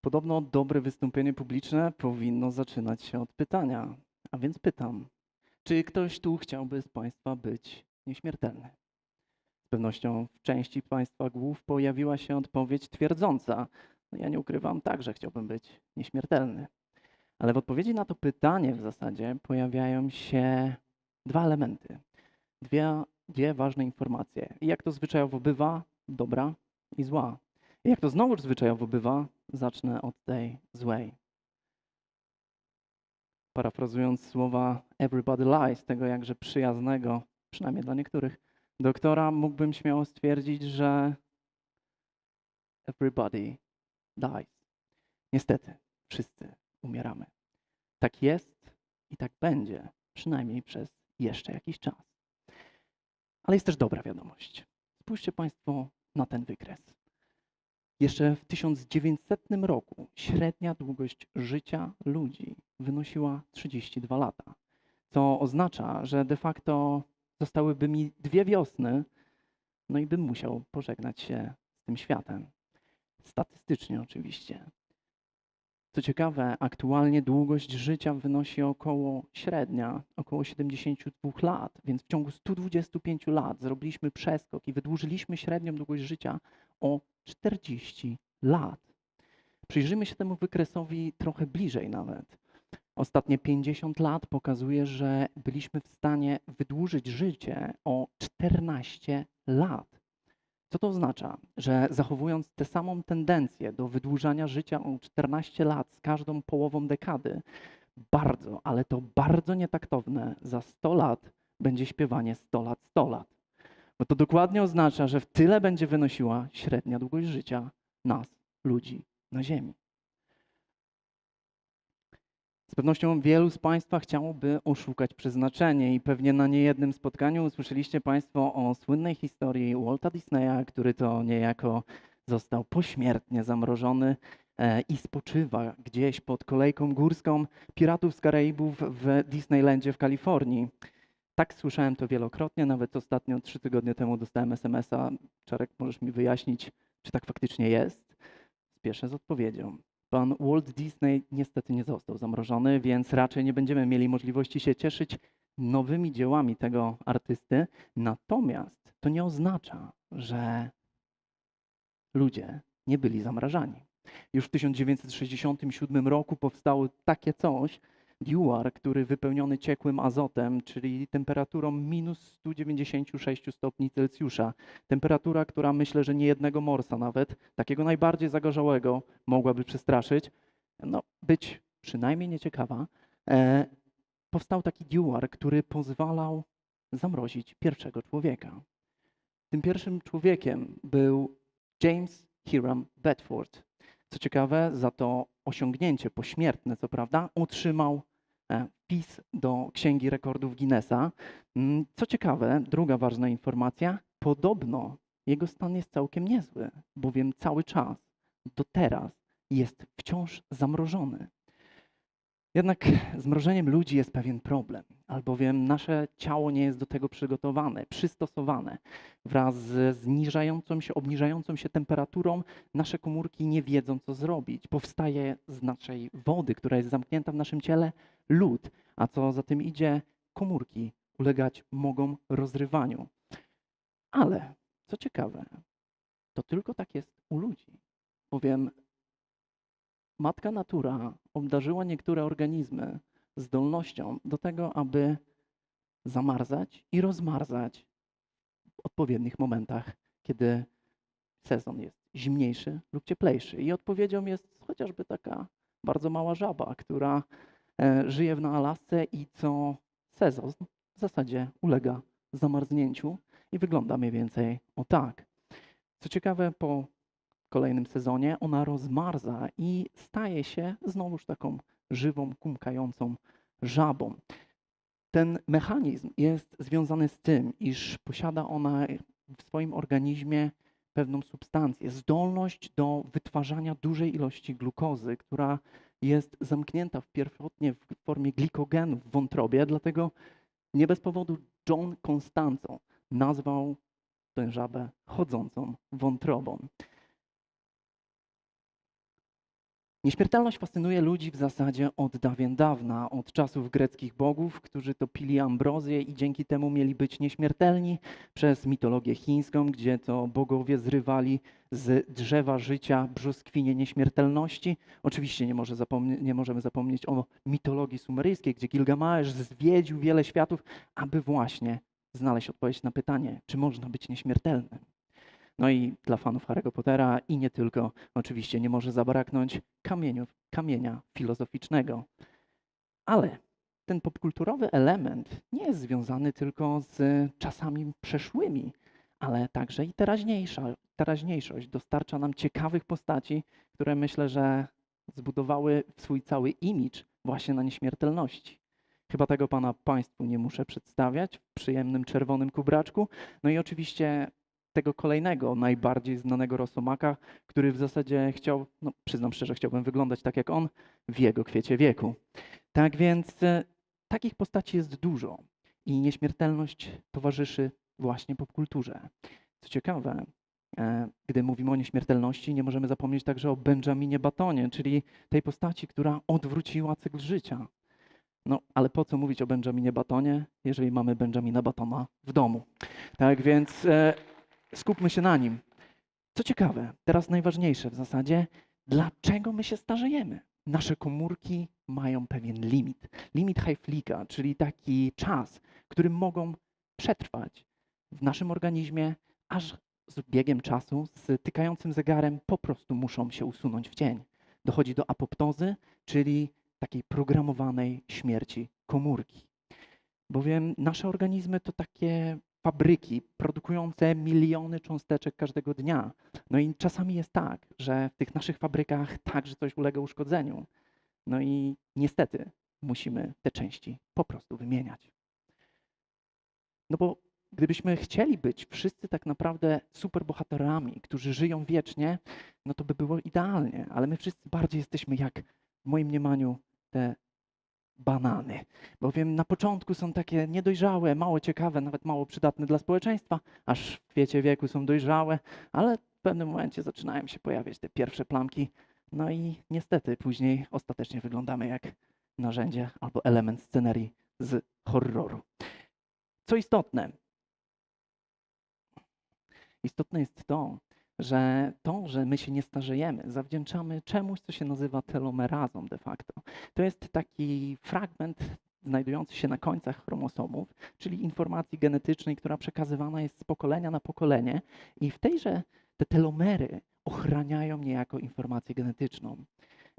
Podobno dobre wystąpienie publiczne powinno zaczynać się od pytania. A więc pytam, czy ktoś tu chciałby z Państwa być nieśmiertelny? Z pewnością w części Państwa głów pojawiła się odpowiedź twierdząca. No ja nie ukrywam, także chciałbym być nieśmiertelny. Ale w odpowiedzi na to pytanie w zasadzie pojawiają się dwa elementy. Dwie, dwie ważne informacje. I jak to zwyczajowo bywa, dobra i zła. I jak to znowuż zwyczajowo bywa, zacznę od tej złej. Parafrazując słowa Everybody Lies, tego jakże przyjaznego, przynajmniej dla niektórych, doktora, mógłbym śmiało stwierdzić, że everybody dies. Niestety, wszyscy umieramy. Tak jest i tak będzie, przynajmniej przez jeszcze jakiś czas. Ale jest też dobra wiadomość. Spójrzcie Państwo na ten wykres. Jeszcze w 1900 roku średnia długość życia ludzi wynosiła 32 lata, co oznacza, że de facto zostałyby mi dwie wiosny, no i bym musiał pożegnać się z tym światem. Statystycznie oczywiście. Co ciekawe, aktualnie długość życia wynosi około średnia, około 72 lat, więc w ciągu 125 lat zrobiliśmy przeskok i wydłużyliśmy średnią długość życia o 40 lat. Przyjrzyjmy się temu wykresowi trochę bliżej nawet. Ostatnie 50 lat pokazuje, że byliśmy w stanie wydłużyć życie o 14 lat. Co to oznacza? Że zachowując tę samą tendencję do wydłużania życia o 14 lat z każdą połową dekady, bardzo, ale to bardzo nietaktowne, za 100 lat będzie śpiewanie 100 lat, 100 lat. Bo to dokładnie oznacza, że w tyle będzie wynosiła średnia długość życia nas, ludzi na Ziemi. Z pewnością wielu z Państwa chciałoby oszukać przeznaczenie i pewnie na niejednym spotkaniu usłyszeliście Państwo o słynnej historii Walta Disneya, który to niejako został pośmiertnie zamrożony e, i spoczywa gdzieś pod kolejką górską Piratów z Karaibów w Disneylandzie w Kalifornii. Tak słyszałem to wielokrotnie, nawet ostatnio trzy tygodnie temu dostałem SMS-a. Czarek, możesz mi wyjaśnić, czy tak faktycznie jest? Spieszę z odpowiedzią. Pan Walt Disney niestety nie został zamrożony, więc raczej nie będziemy mieli możliwości się cieszyć nowymi dziełami tego artysty. Natomiast to nie oznacza, że ludzie nie byli zamrażani. Już w 1967 roku powstało takie coś, Dewar, który wypełniony ciekłym azotem, czyli temperaturą minus 196 stopni Celsjusza. Temperatura, która myślę, że nie jednego morsa nawet, takiego najbardziej zagorzałego, mogłaby przestraszyć. No, być przynajmniej nieciekawa. E, powstał taki Dewar, który pozwalał zamrozić pierwszego człowieka. Tym pierwszym człowiekiem był James Hiram Bedford. Co ciekawe, za to osiągnięcie pośmiertne, co prawda, otrzymał wpis do Księgi Rekordów Guinnessa. Mm, co ciekawe, druga ważna informacja, podobno jego stan jest całkiem niezły, bowiem cały czas, do teraz, jest wciąż zamrożony. Jednak z mrożeniem ludzi jest pewien problem, albowiem nasze ciało nie jest do tego przygotowane, przystosowane. Wraz z zniżającą się, obniżającą się temperaturą nasze komórki nie wiedzą, co zrobić. Powstaje z naszej wody, która jest zamknięta w naszym ciele, lód, a co za tym idzie, komórki ulegać mogą rozrywaniu. Ale, co ciekawe, to tylko tak jest u ludzi, bowiem matka natura obdarzyła niektóre organizmy zdolnością do tego, aby zamarzać i rozmarzać w odpowiednich momentach, kiedy sezon jest zimniejszy lub cieplejszy. I odpowiedzią jest chociażby taka bardzo mała żaba, która e, żyje w Alasce i co sezon w zasadzie ulega zamarznięciu i wygląda mniej więcej o tak. Co ciekawe, po kolejnym sezonie, ona rozmarza i staje się znowuż taką żywą, kumkającą żabą. Ten mechanizm jest związany z tym, iż posiada ona w swoim organizmie pewną substancję, zdolność do wytwarzania dużej ilości glukozy, która jest zamknięta w pierwotnie w formie glikogenu w wątrobie, dlatego nie bez powodu John Constanzo nazwał tę żabę chodzącą wątrobą. Nieśmiertelność fascynuje ludzi w zasadzie od dawien dawna, od czasów greckich bogów, którzy topili ambrozję i dzięki temu mieli być nieśmiertelni, przez mitologię chińską, gdzie to bogowie zrywali z drzewa życia brzoskwinie nieśmiertelności. Oczywiście nie, może nie możemy zapomnieć o mitologii sumeryjskiej, gdzie Gilgamesz zwiedził wiele światów, aby właśnie znaleźć odpowiedź na pytanie, czy można być nieśmiertelnym. No i dla fanów Harry'ego Pottera i nie tylko, oczywiście nie może zabraknąć kamieniów, kamienia filozoficznego. Ale ten popkulturowy element nie jest związany tylko z czasami przeszłymi, ale także i teraźniejsza, teraźniejszość dostarcza nam ciekawych postaci, które myślę, że zbudowały swój cały imidż właśnie na nieśmiertelności. Chyba tego pana Państwu nie muszę przedstawiać w przyjemnym czerwonym kubraczku. No i oczywiście tego kolejnego, najbardziej znanego Rosomaka, który w zasadzie chciał, no przyznam szczerze, chciałbym wyglądać tak jak on w jego kwiecie wieku. Tak więc e, takich postaci jest dużo i nieśmiertelność towarzyszy właśnie popkulturze. Co ciekawe, e, gdy mówimy o nieśmiertelności, nie możemy zapomnieć także o Benjaminie Batonie, czyli tej postaci, która odwróciła cykl życia. No, ale po co mówić o Benjaminie Batonie, jeżeli mamy Benjamina Batona w domu? Tak więc e, skupmy się na nim. Co ciekawe, teraz najważniejsze w zasadzie, dlaczego my się starzejemy? Nasze komórki mają pewien limit. Limit Hayflicka, czyli taki czas, który mogą przetrwać w naszym organizmie, aż z biegiem czasu, z tykającym zegarem po prostu muszą się usunąć w cień. Dochodzi do apoptozy, czyli takiej programowanej śmierci komórki. Bowiem nasze organizmy to takie fabryki produkujące miliony cząsteczek każdego dnia. No i czasami jest tak, że w tych naszych fabrykach także coś ulega uszkodzeniu. No i niestety musimy te części po prostu wymieniać. No bo gdybyśmy chcieli być wszyscy tak naprawdę superbohaterami, którzy żyją wiecznie, no to by było idealnie, ale my wszyscy bardziej jesteśmy jak w moim mniemaniu te banany. Bowiem na początku są takie niedojrzałe, mało ciekawe, nawet mało przydatne dla społeczeństwa, aż w kwiecie wieku są dojrzałe, ale w pewnym momencie zaczynają się pojawiać te pierwsze plamki. No i niestety później ostatecznie wyglądamy jak narzędzie albo element scenerii z horroru. Co istotne, istotne jest to, że to, że my się nie starzejemy, zawdzięczamy czemuś, co się nazywa telomerazą de facto. To jest taki fragment znajdujący się na końcach chromosomów, czyli informacji genetycznej, która przekazywana jest z pokolenia na pokolenie i w tejże te telomery ochraniają niejako informację genetyczną.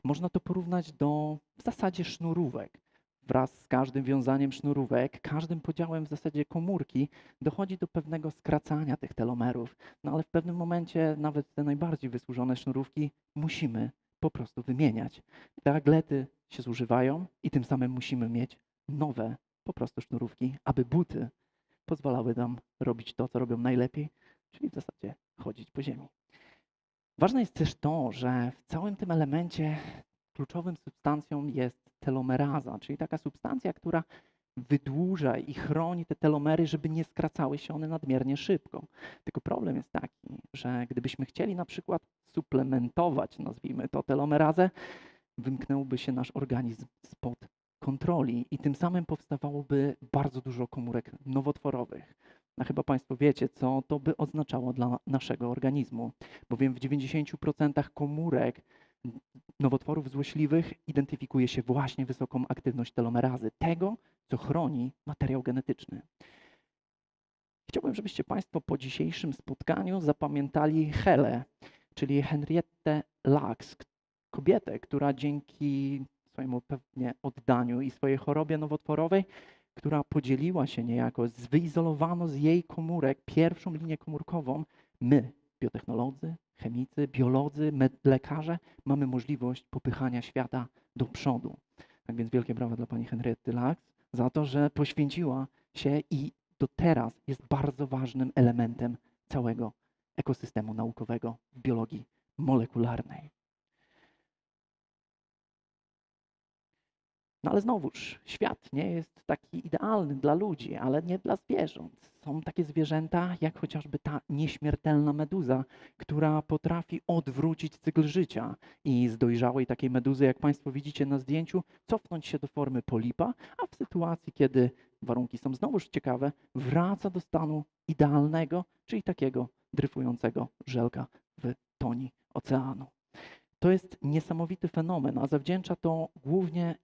Można to porównać do w zasadzie sznurówek wraz z każdym wiązaniem sznurówek, każdym podziałem w zasadzie komórki dochodzi do pewnego skracania tych telomerów. No ale w pewnym momencie nawet te najbardziej wysłużone sznurówki musimy po prostu wymieniać. Te aglety się zużywają i tym samym musimy mieć nowe po prostu sznurówki, aby buty pozwalały nam robić to, co robią najlepiej, czyli w zasadzie chodzić po ziemi. Ważne jest też to, że w całym tym elemencie kluczowym substancją jest telomeraza, czyli taka substancja, która wydłuża i chroni te telomery, żeby nie skracały się one nadmiernie szybko. Tylko problem jest taki, że gdybyśmy chcieli na przykład suplementować, nazwijmy to telomerazę, wymknąłby się nasz organizm spod kontroli i tym samym powstawałoby bardzo dużo komórek nowotworowych. A chyba Państwo wiecie, co to by oznaczało dla naszego organizmu, bowiem w 90% komórek nowotworów złośliwych identyfikuje się właśnie wysoką aktywność telomerazy, tego, co chroni materiał genetyczny. Chciałbym, żebyście Państwo po dzisiejszym spotkaniu zapamiętali Helę, czyli Henriette Lacks, kobietę, która dzięki swojemu pewnie oddaniu i swojej chorobie nowotworowej, która podzieliła się niejako, wyizolowano z jej komórek pierwszą linię komórkową, my, biotechnolodzy, chemicy, biolodzy, lekarze, mamy możliwość popychania świata do przodu. Tak więc wielkie brawa dla pani Henriety Lacks za to, że poświęciła się i do teraz jest bardzo ważnym elementem całego ekosystemu naukowego w biologii molekularnej. No ale znowuż, świat nie jest taki idealny dla ludzi, ale nie dla zwierząt. Są takie zwierzęta, jak chociażby ta nieśmiertelna meduza, która potrafi odwrócić cykl życia i z dojrzałej takiej meduzy, jak Państwo widzicie na zdjęciu, cofnąć się do formy polipa, a w sytuacji, kiedy warunki są znowuż ciekawe, wraca do stanu idealnego, czyli takiego dryfującego żelka w toni oceanu. To jest niesamowity fenomen, a zawdzięcza to głównie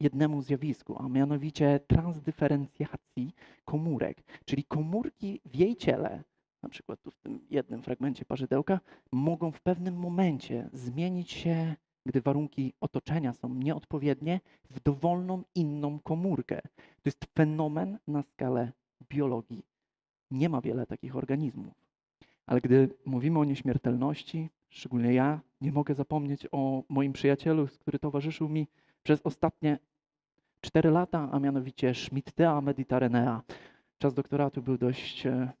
jednemu zjawisku, a mianowicie transdyferencjacji komórek, czyli komórki w jej ciele, na przykład tu w tym jednym fragmencie parzydełka, mogą w pewnym momencie zmienić się, gdy warunki otoczenia są nieodpowiednie, w dowolną inną komórkę. To jest fenomen na skalę biologii. Nie ma wiele takich organizmów. Ale gdy mówimy o nieśmiertelności, szczególnie ja, nie mogę zapomnieć o moim przyjacielu, który towarzyszył mi przez ostatnie 4 lata, a mianowicie Schmidtea mediterranea. Czas doktoratu był dość, e,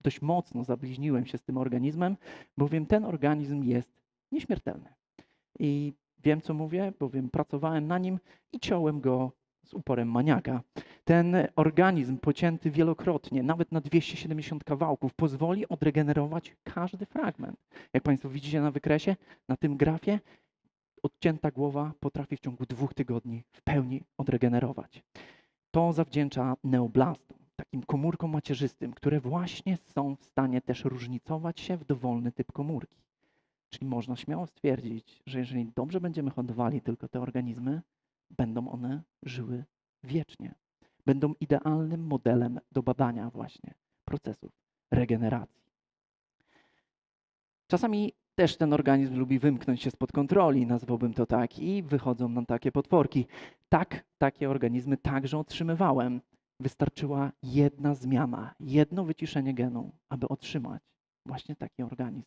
dość mocno zabliźniłem się z tym organizmem, bowiem ten organizm jest nieśmiertelny. I wiem, co mówię, bowiem pracowałem na nim i ciąłem go z uporem maniaka. Ten organizm pocięty wielokrotnie, nawet na 270 kawałków, pozwoli odregenerować każdy fragment. Jak Państwo widzicie na wykresie, na tym grafie, odcięta głowa potrafi w ciągu dwóch tygodni w pełni odregenerować. To zawdzięcza neoblastom, takim komórkom macierzystym, które właśnie są w stanie też różnicować się w dowolny typ komórki. Czyli można śmiało stwierdzić, że jeżeli dobrze będziemy hodowali tylko te organizmy, będą one żyły wiecznie. Będą idealnym modelem do badania właśnie procesów regeneracji. Czasami też ten organizm lubi wymknąć się spod kontroli, nazwałbym to tak, i wychodzą nam takie potworki. Tak, takie organizmy także otrzymywałem. Wystarczyła jedna zmiana, jedno wyciszenie genu, aby otrzymać właśnie taki organizm.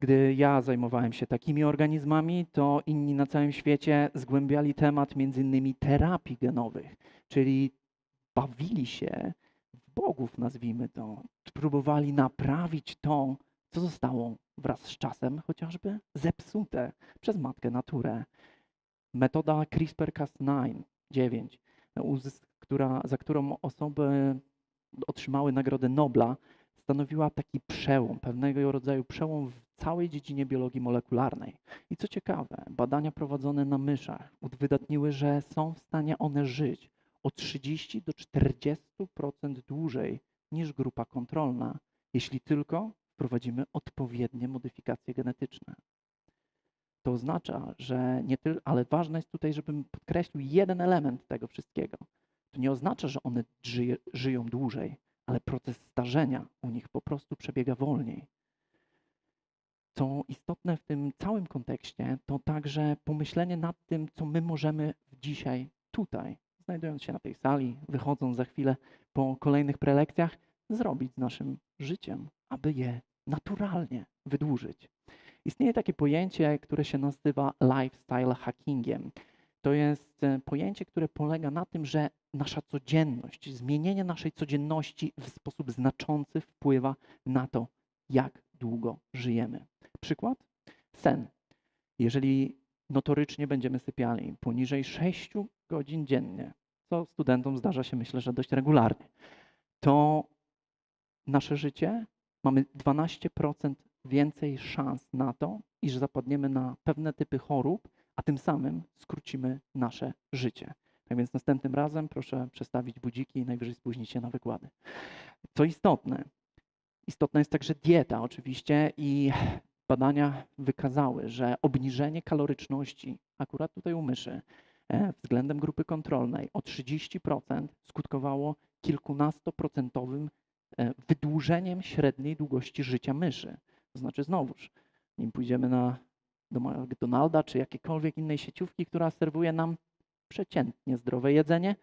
Gdy ja zajmowałem się takimi organizmami, to inni na całym świecie zgłębiali temat innymi terapii genowych, czyli bawili się w bogów, nazwijmy to, próbowali naprawić to, co zostało wraz z czasem chociażby zepsute przez matkę naturę. Metoda CRISPR-Cas9, 9, uzys- która, za którą osoby otrzymały Nagrodę Nobla, stanowiła taki przełom, pewnego rodzaju przełom w całej dziedzinie biologii molekularnej. I co ciekawe, badania prowadzone na myszach uwydatniły, że są w stanie one żyć o 30 do 40% dłużej niż grupa kontrolna, jeśli tylko wprowadzimy odpowiednie modyfikacje genetyczne. To oznacza, że nie tylko, ale ważne jest tutaj, żebym podkreślił jeden element tego wszystkiego. To nie oznacza, że one żyje, żyją dłużej, ale proces starzenia u nich po prostu przebiega wolniej. Co istotne w tym całym kontekście, to także pomyślenie nad tym, co my możemy dzisiaj, tutaj, znajdując się na tej sali, wychodząc za chwilę po kolejnych prelekcjach, zrobić z naszym życiem, aby je naturalnie wydłużyć. Istnieje takie pojęcie, które się nazywa lifestyle hackingiem. To jest e, pojęcie, które polega na tym, że nasza codzienność, zmienienie naszej codzienności w sposób znaczący wpływa na to, jak długo żyjemy. Przykład? Sen. Jeżeli notorycznie będziemy sypiali poniżej 6 godzin dziennie, co studentom zdarza się myślę, że dość regularnie, to nasze życie mamy 12% więcej szans na to, iż zapadniemy na pewne typy chorób, a tym samym skrócimy nasze życie. Tak więc następnym razem proszę przestawić budziki i najwyżej spóźnić się na wykłady. Co istotne, istotna jest także dieta oczywiście i badania wykazały, że obniżenie kaloryczności, akurat tutaj u myszy, e, względem grupy kontrolnej o 30% skutkowało kilkunastoprocentowym wydłużeniem średniej długości życia myszy. To znaczy znowuż, nim pójdziemy na do McDonalda czy jakiejkolwiek innej sieciówki, która serwuje nam przeciętnie zdrowe jedzenie,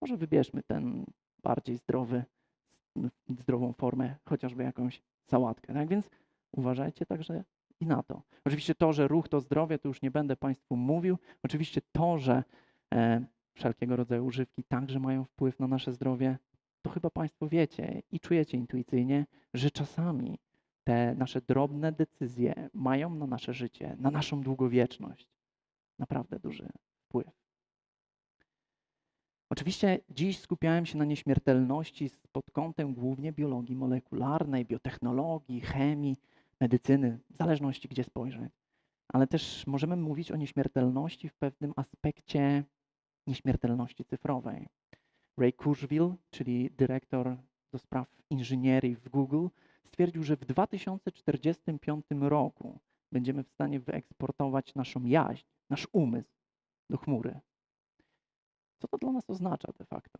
może wybierzmy ten bardziej zdrowy, zdrową formę, chociażby jakąś sałatkę. Tak więc uważajcie także i na to. Oczywiście to, że ruch to zdrowie, to już nie będę Państwu mówił. Oczywiście to, że e, wszelkiego rodzaju używki także mają wpływ na nasze zdrowie, to chyba Państwo wiecie i czujecie intuicyjnie, że czasami te nasze drobne decyzje mają na nasze życie, na naszą długowieczność naprawdę duży wpływ. Oczywiście dziś skupiałem się na nieśmiertelności pod kątem głównie biologii molekularnej, biotechnologii, chemii, medycyny, w zależności gdzie spojrzeć. Ale też możemy mówić o nieśmiertelności w pewnym aspekcie nieśmiertelności cyfrowej. Ray Kurzweil, czyli dyrektor do spraw inżynierii w Google, stwierdził, że w 2045 roku będziemy w stanie wyeksportować naszą jaźń, nasz umysł do chmury. Co to dla nas oznacza de facto?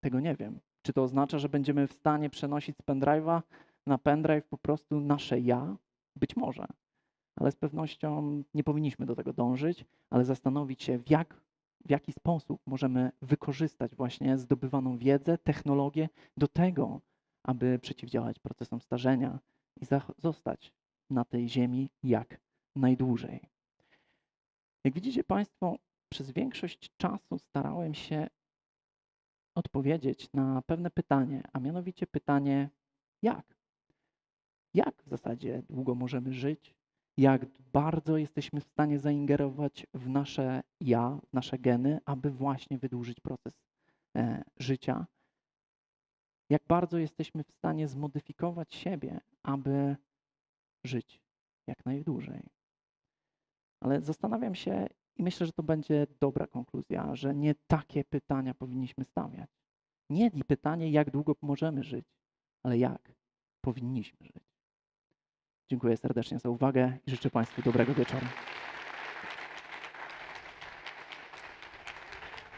Tego nie wiem. Czy to oznacza, że będziemy w stanie przenosić z pendrive'a na pendrive po prostu nasze ja? Być może. Ale z pewnością nie powinniśmy do tego dążyć, ale zastanowić się, w, jak, w jaki sposób możemy wykorzystać właśnie zdobywaną wiedzę, technologię do tego, aby przeciwdziałać procesom starzenia i zostać na tej ziemi jak najdłużej. Jak widzicie Państwo, przez większość czasu starałem się odpowiedzieć na pewne pytanie, a mianowicie pytanie jak? Jak w zasadzie długo możemy żyć? Jak bardzo jesteśmy w stanie zaingerować w nasze ja, w nasze geny, aby właśnie wydłużyć proces e, życia? Jak bardzo jesteśmy w stanie zmodyfikować siebie, aby żyć jak najdłużej? Ale zastanawiam się, i myślę, że to będzie dobra konkluzja, że nie takie pytania powinniśmy stawiać. Nie pytanie, jak długo możemy żyć, ale jak powinniśmy żyć. Dziękuję serdecznie za uwagę i życzę Państwu dobrego wieczoru.